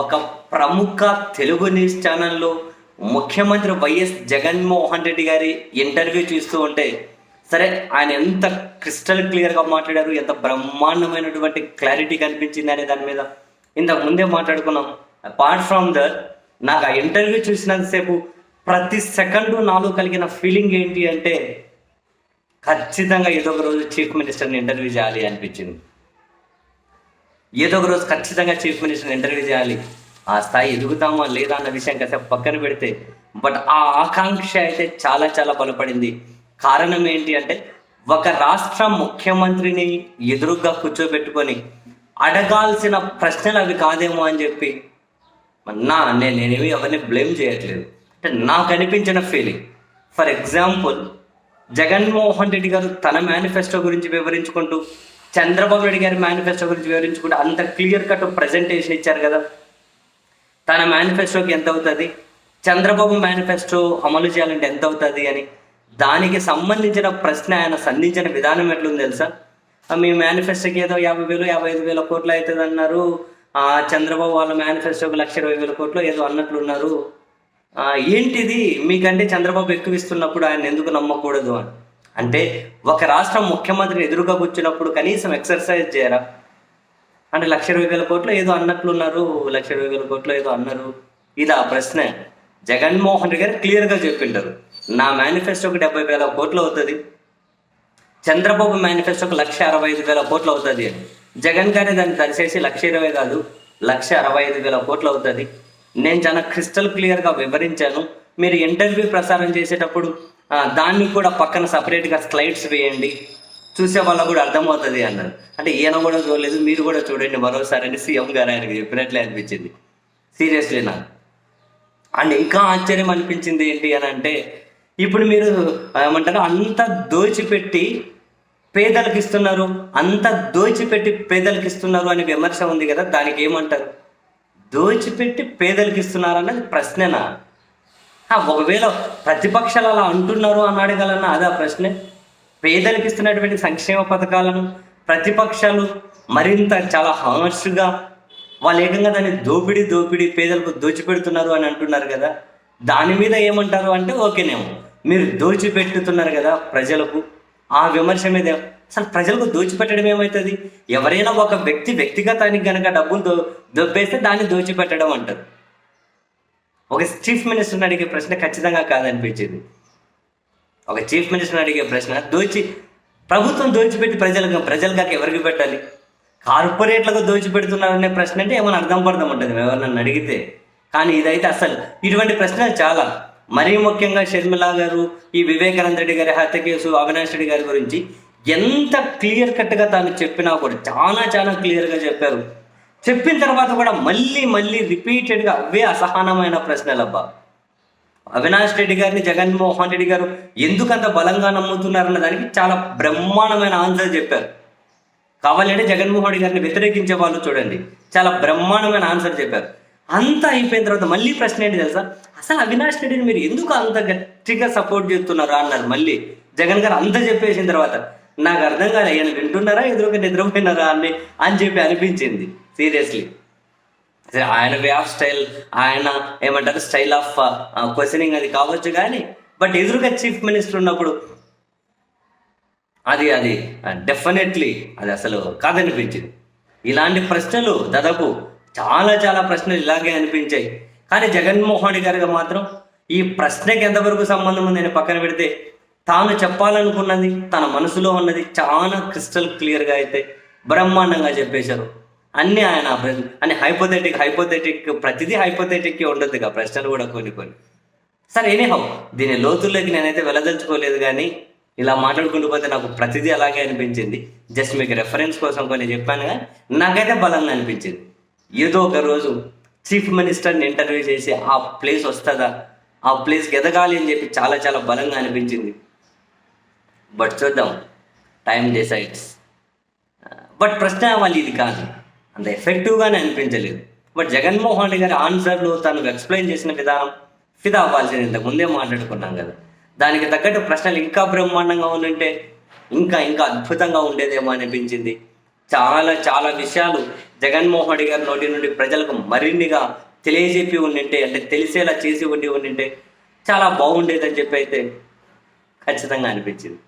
ఒక ప్రముఖ తెలుగు న్యూస్ ఛానల్లో ముఖ్యమంత్రి వైఎస్ జగన్మోహన్ రెడ్డి గారి ఇంటర్వ్యూ చూస్తూ ఉంటే సరే ఆయన ఎంత క్రిస్టల్ క్లియర్గా మాట్లాడారు ఎంత బ్రహ్మాండమైనటువంటి క్లారిటీ కనిపించింది అనే దాని మీద ఇంతకు ముందే మాట్లాడుకున్నాం. అపార్ట్ ఫ్రమ్ దట్ నాకు ఆ ఇంటర్వ్యూ చూసినంతసేపు ప్రతి సెకండు నాలో కలిగిన ఫీలింగ్ ఏంటి అంటే ఖచ్చితంగా ఏదో ఒక రోజు చీఫ్ మినిస్టర్ని ఇంటర్వ్యూ చేయాలి అనిపించింది. ఏదో ఒక రోజు ఖచ్చితంగా చీఫ్ మినిస్టర్ని ఇంటర్వ్యూ చేయాలి. ఆ స్థాయి ఎదుగుతామా లేదా అన్న విషయం కాసేపు పక్కన పెడితే బట్ ఆ ఆకాంక్ష అయితే చాలా చాలా బలపడింది. కారణం ఏంటి అంటే ఒక రాష్ట్ర ముఖ్యమంత్రిని ఎదురుగా కూర్చోబెట్టుకొని అడగాల్సిన ప్రశ్నలు అవి కాదేమో అని చెప్పి నా నేను నేనేమి ఎవరిని బ్లేమ్ చేయట్లేదు. అంటే నాకు అనిపించిన feeling for example Jaganmohan Reddy garu తన మేనిఫెస్టో గురించి వివరించుకుంటూ చంద్రబాబు నాయుడు గారి మేనిఫెస్టో గురించి వివరించుకుంటే అంత క్లియర్ కట్ ప్రజెంటేషన్ ఇచ్చారు కదా. తన మేనిఫెస్టోకి ఎంత అవుతుంది? చంద్రబాబు మేనిఫెస్టో అమలు చేయాలంటే ఎంత అవుతుంది అని? దానికి సంబంధించిన ప్రశ్న ఆయన సంధించిన విధానం ఎట్లుంది తెలుసా? మీ మేనిఫెస్టోకి ఏదో యాభై వేలు యాభై ఐదు వేల కోట్లు అవుతుంది అన్నారు. ఆ, చంద్రబాబు వాళ్ళ మేనిఫెస్టోకి లక్ష ఇరవై వేల కోట్లు ఏదో అన్నట్లున్నారు ఉన్నారు. ఏంటిది? మీకంటే చంద్రబాబు ఎక్కువ ఇస్తున్నప్పుడు ఆయన ఎందుకు నమ్మకూడదు అని? అంటే ఒక రాష్ట్రం ముఖ్యమంత్రిని ఎదురుగా కూర్చున్నప్పుడు కనీసం ఎక్సర్సైజ్ చేయరా? అంటే లక్ష ఇరవై వేల కోట్లు ఏదో అన్నట్లున్నారు లక్ష ఇరవై వేల కోట్లు ఏదో అన్నారు. ఇది ఆ ప్రశ్న. జగన్మోహన్ రెడ్డి గారు క్లియర్గా చెప్పింటారు. నా మేనిఫెస్టోకి డెబ్బై వేల కోట్లు అవుతుంది. చంద్రబాబు మేనిఫెస్టోకి లక్ష అరవై ఐదు వేల కోట్లు అవుతుంది. జగన్ గారి దాన్ని దరిచేసి లక్ష ఇరవై కాదు లక్ష అరవై ఐదు వేల కోట్లు అవుతుంది. నేను చాలా క్రిస్టల్ క్లియర్గా వివరించాను. మీరు ఇంటర్వ్యూ ప్రసారం చేసేటప్పుడు దాన్ని కూడా పక్కన సపరేట్గా స్లైడ్స్ వేయండి. చూసే వాళ్ళకు కూడా అర్థమవుతుంది అన్నారు. అంటే ఈయన కూడా చూడలేదు మీరు కూడా చూడండి మరోసారి అని సీఎం గారు ఆయనకి చెప్పినట్లే అనిపించింది. సీరియస్లీ నాకు అండ్ ఇంకా ఆశ్చర్యం అనిపించింది ఏంటి అని అంటే ఇప్పుడు మీరు ఏమంటారు అంత దోచిపెట్టి పేదలకు ఇస్తున్నారు అంత దోచిపెట్టి పేదలకు ఇస్తున్నారు అనే విమర్శ ఉంది కదా దానికి ఏమంటారు? దోచిపెట్టి పేదలకు ఇస్తున్నారు అన్నది ప్రశ్ననా? ఒకవేళ ప్రతిపక్షాలు అలా అంటున్నారు అని అడగాలన్నా అదే ప్రశ్నే. పేదలకు ఇస్తున్నటువంటి సంక్షేమ పథకాలను ప్రతిపక్షాలు మరింత చాలా హార్ష్గా వాళ్ళు ఏకంగా దాన్ని దోపిడీ దోపిడీ పేదలకు దోచిపెడుతున్నారు అని అంటున్నారు కదా దాని మీద ఏమంటారు అంటే ఓకేనేమో. మీరు దోచిపెట్టుతున్నారు కదా ప్రజలకు ఆ విమర్శ మీద అసలు ప్రజలకు దోచిపెట్టడం ఏమవుతుంది ఎవరైనా ఒక వ్యక్తి వ్యక్తిగతానికి గనక డబ్బులు దో దొబ్బేస్తే దాన్ని దోచిపెట్టడం అంటారు. ఒక చీఫ్ మినిస్టర్ని అడిగే ప్రశ్న ఖచ్చితంగా కాదనిపించింది. ఒక చీఫ్ మినిస్టర్ని అడిగే ప్రశ్న దోచి ప్రభుత్వం దోచిపెట్టి ప్రజలకు ప్రజలకు ఎవరికి పెట్టాలి? కార్పొరేట్లకు దోచిపెడుతున్నారనే ప్రశ్న అంటే ఏమైనా అర్థం పడదాం ఉంటుంది ఎవరినన్ను అడిగితే. కానీ ఇదైతే అసలు ఇటువంటి ప్రశ్నలు చాలా. మరీ ముఖ్యంగా షర్మిల గారు ఈ వివేకానంద రెడ్డి గారి హత్య కేసు అవినాష్ రెడ్డి గారి గురించి ఎంత క్లియర్ కట్గా తాను చెప్పినా కూడా చాలా చాలా క్లియర్గా చెప్పారు. చెప్పిన తర్వాత కూడా మళ్ళీ మళ్ళీ రిపీటెడ్గా అవే అసహనమైన ప్రశ్నలు అబ్బా అవినాష్ రెడ్డి గారిని జగన్మోహన్ రెడ్డి గారు ఎందుకంత బలంగా నమ్ముతున్నారన్న దానికి చాలా బ్రహ్మాండమైన ఆన్సర్ చెప్పారు. కావాలంటే జగన్మోహన్ రెడ్డి గారిని వ్యతిరేకించే వాళ్ళు చూడండి. చాలా బ్రహ్మాండమైన ఆన్సర్ చెప్పారు. అంతా అయిపోయిన తర్వాత మళ్ళీ ప్రశ్న ఏంటి తెలుసా? అసలు అవినాష్ రెడ్డిని మీరు ఎందుకు అంత గట్టిగా సపోర్ట్ చేస్తున్నారా అన్నారు మళ్ళీ. జగన్ గారు అంత చెప్పేసిన తర్వాత నాకు అర్థం కాలే ఆయన వింటున్నారా? ఎదురుగా నిద్రపోయినారా? అని అని చెప్పి అనిపించింది. సీరియస్లీ సరే, ఆయన వే ఆఫ్ స్టైల్ ఆయన ఏమంటారు స్టైల్ ఆఫ్ క్వశ్చనింగ్ అది కావచ్చు కానీ బట్ ఎదురుగా చీఫ్ మినిస్టర్ ఉన్నప్పుడు అది అది డెఫినెట్లీ అది అసలు కాదనిపించింది. ఇలాంటి ప్రశ్నలు దాదాపు చాలా చాలా ప్రశ్నలు ఇలాగే అనిపించాయి. కానీ జగన్మోహన్ రెడ్డి గారికి మాత్రం ఈ ప్రశ్నకి ఎంతవరకు సంబంధం ఉందని పక్కన పెడితే తాను చెప్పాలనుకున్నది తన మనసులో ఉన్నది చాలా క్రిస్టల్ క్లియర్గా అయితే బ్రహ్మాండంగా చెప్పేశారు. అన్ని ఆయన ప్రశ్న- అన్ని హైపోథెటిక్ హైపోథెటిక్ ప్రతిదీ హైపోథెటిక్ ఉండదు ఇక ప్రశ్నలు కూడా కొన్ని కొన్ని. సరే ఎనీహౌ దీని లోతుల్లోకి నేనైతే వెళ్ళదలుచుకోలేదు కానీ ఇలా మాట్లాడుకుంటూ పోతే నాకు ప్రతిదీ అలాగే అనిపించింది. జస్ట్ మీకు రెఫరెన్స్ కోసం కొన్ని చెప్పాను నాకైతే బలంగా అనిపించింది. ఏదో ఒక రోజు చీఫ్ మినిస్టర్ని ఇంటర్వ్యూ చేసి ఆ ప్లేస్ వస్తుందా ఆ ప్లేస్కి ఎదగాలి అని చెప్పి చాలా చాలా బలంగా అనిపించింది. బట్ చూద్దాం టైం డిసైడ్స్ బట్ ప్రశ్న వాళ్ళు ఇది కాదు. అంత ఎఫెక్టివ్గానే అనిపించలేదు. బట్ జగన్మోహన్ రెడ్డి గారి ఆన్సర్లు తను ఎక్స్ప్లెయిన్ చేసిన విధానం ఫిదా అవ్వాల్సింది ఇంతకు ముందే మాట్లాడుకున్నాం కదా. దానికి తగ్గట్టు ప్రశ్నలు ఇంకా బ్రహ్మాండంగా ఉండుంటే ఇంకా ఇంకా అద్భుతంగా ఉండేదేమో అనిపించింది. చాలా చాలా విషయాలు జగన్మోహన్ రెడ్డి గారి నోటి నుండి ప్రజలకు మరిన్నిగా తెలియజెప్పి ఉండింటే అంటే తెలిసేలా చేసి ఉండి ఉండింటే చాలా బాగుండేదని చెప్పి అయితే ఖచ్చితంగా అనిపించింది.